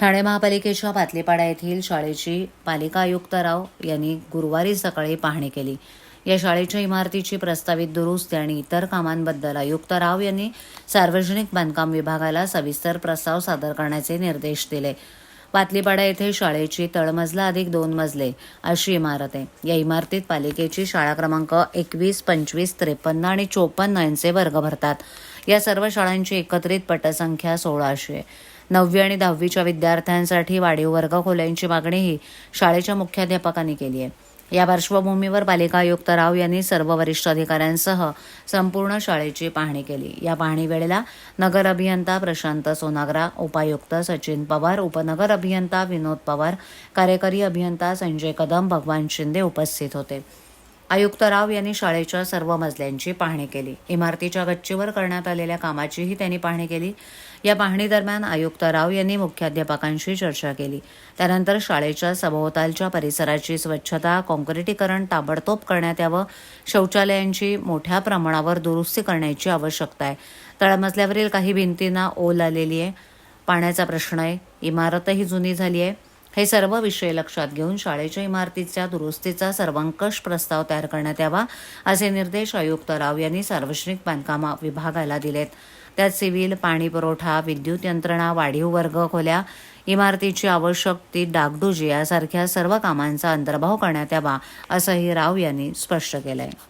ठाणे महापालिकेच्या पातलीपाडा येथील शाळेची पालिका आयुक्त राव यांनी गुरुवारी सकाळी पाहणी केली. या शाळेच्या इमारतीची प्रस्तावित दुरुस्ती आणि इतर कामांबद्दल आयुक्त राव यांनी सार्वजनिक बांधकाम विभागाला सविस्तर प्रस्ताव सादर करण्याचे निर्देश दिले. पातलीपाडा येथे शाळेची तळमजला अधिक दोन मजले अशी इमारत आहे. या इमारतीत पालिकेची शाळा क्रमांक एकवीस पंचवीस त्रेपन्न आणि चोपन्न यांचे वर्ग भरतात. या सर्व शाळांची एकत्रित पटसंख्या सोळाशे आहे. नववी आणि दहावीच्या विद्यार्थ्यांसाठी वाढीव वर्ग खोल्यांची मागणीही शाळेच्या मुख्याध्यापकांनी केली आहे. या पार्श्वभूमीवर पालिका आयुक्त राव यांनी सर्व वरिष्ठ अधिकाऱ्यांसह संपूर्ण शाळेची पाहणी केली. या पाहणी वेळेला नगर अभियंता प्रशांत सोनागरा उपायुक्त सचिन पवार उपनगर अभियंता विनोद पवार कार्यकारी अभियंता संजय कदम भगवान शिंदे उपस्थित होते. आयुक्त राव यांनी शाळेच्या सर्व मजल्यांची पाहणी केली. इमारतीच्या गच्चीवर करण्यात आलेल्या कामाचीही त्यांनी पाहणी केली. या पाहणीदरम्यान आयुक्त राव यांनी मुख्याध्यापकांशी चर्चा केली. त्यानंतर शाळेच्या सभोवतालच्या परिसराची स्वच्छता काँक्रिटीकरण ताबडतोब करण्यात यावं शौचालयांची मोठ्या प्रमाणावर दुरुस्ती करण्याची आवश्यकता आहे. तळमजल्यावरील काही भिंतींना ओल आलेली आहे. पाण्याचा प्रश्न आहे. इमारतही जुनी झाली आहे. हे सर्व विषय लक्षात घेऊन शाळेच्या इमारतीच्या दुरुस्तीचा सर्वंकष प्रस्ताव तयार करण्यात यावा असे निर्देश आयुक्त राव यांनी सार्वजनिक बांधकाम विभागाला दिलेत. त्यात सिव्हिल पाणी पुरवठा विद्युत यंत्रणा वाढीव वर्ग खोल्या इमारतीची आवश्यक ती डागडुजी यासारख्या सर्व कामांचा अंतर्भाव करण्यात यावा असंही राव यांनी स्पष्ट केलं आहे